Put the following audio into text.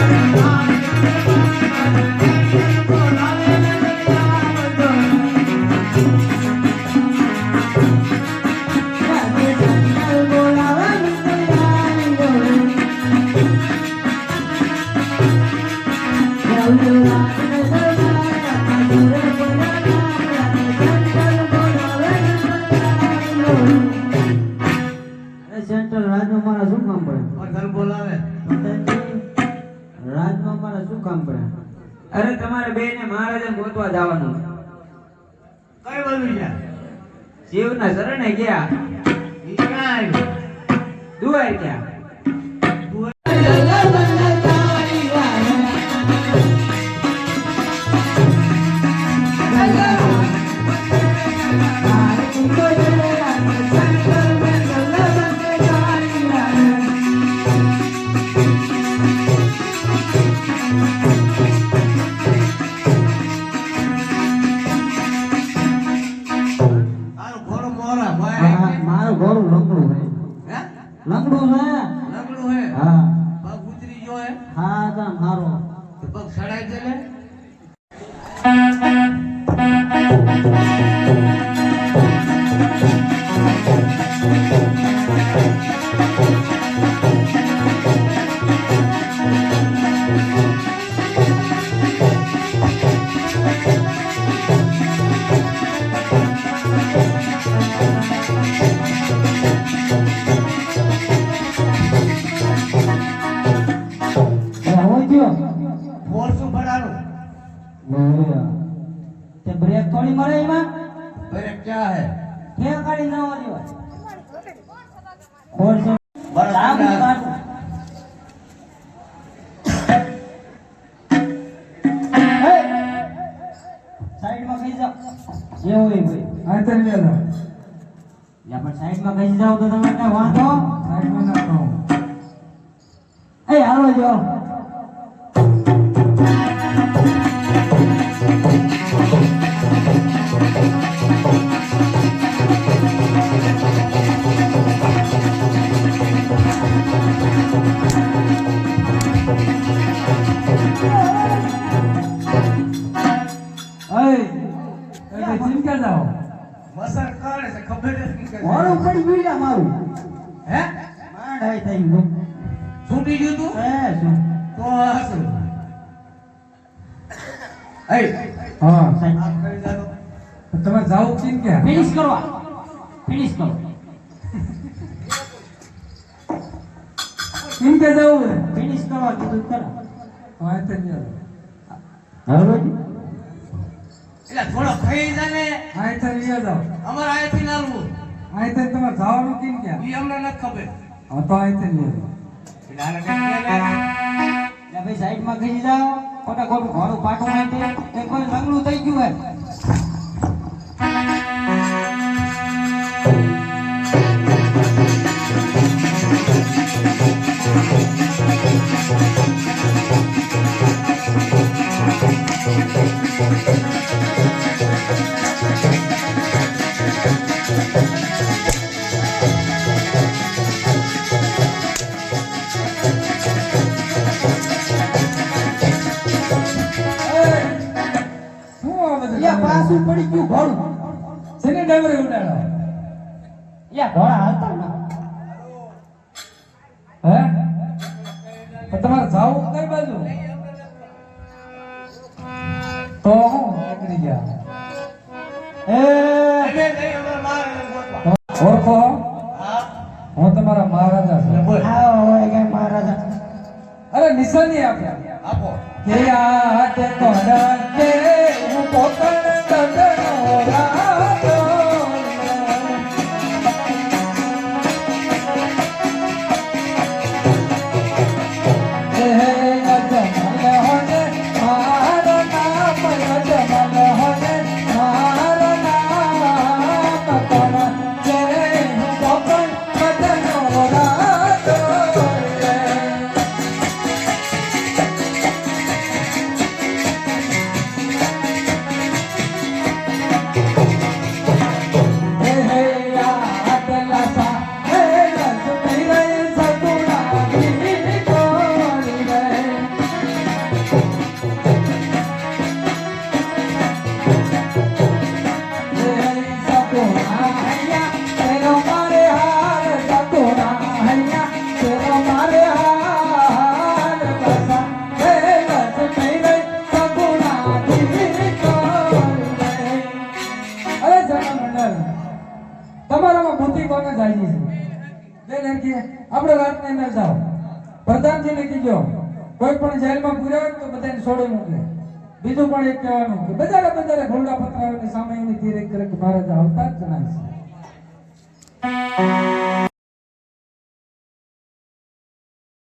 અરે અરે તમારે બે ને મહારાજા ગોતવા જવાનું. કઈ બાજુ છે શિવના શરણે ગયા. ઈ ક્યાં દુઆર ગયા. ગયો હે હા તે બ્રેક થોડી મળે એમાં? બ્રેક ક્યાં હે? કે કાઢી ના હોય કોણ છે? બરાબર. સાઈડમાં ખસી જાઓ. જે હોય લે લો. યા પણ સાઈડમાં ખસી જાઓ તો તમે કાંઈ વાંધો? સાઈડમાં ના એ હાલો જો. એટલે ચીમકે જાઓ? મસર કરે છે ખબર નથી કે પડી ગયું મારું. હે? થઈ ગયું. તું? શું? તો એ કરી તમે જાઓ ચીમકે ફિનિશ કરવા ફિનિશ કરો. ચીમકે કે હે ફિનિશ કરવા કીધું હવે એટલે થોડો ખાઈ જા ને. આ તને લે જાઓ અમારે અહીંથી નાલવું આ તને તમારે જવાનું કેમ કે ઈ અમને નથી ખબર. હા તો આયતર કંઈક કે ભાઈ સાઈડમાં ખસી જાઓ. ખોટા ખોટું ઘોડું પાટો નાખી તે કોઈ રંગલું થઈ ગયું હોય. પાછું પડી ગયું યા, ઘોડા હાલતા હે? તમારે જાવું કઈ બાજુ? તો હું નીકળી ગયા. ઓળખો? હા હું તમારા મહારાજા છું. બોલ આવો હોય કઈ મહારાજા. અરે નિશાની આપ્યા આપો. કે આ તે કોના તમારામાં બુદ્ધિ કોને જાય છે? બેન, એમ કે, આપણે વાતને ન જાઓ. પ્રધાનજીને કીજો કોઈ પણ જેલમાં પૂર્યા તો બધાને છોડી મોકલે. બીજું પણ એક કહેવાનું કે બધાને બધાને ભોળા પતરાઓની સામે એની ધીરે કરે કે મહારાજ આવતા જ જણાય છે.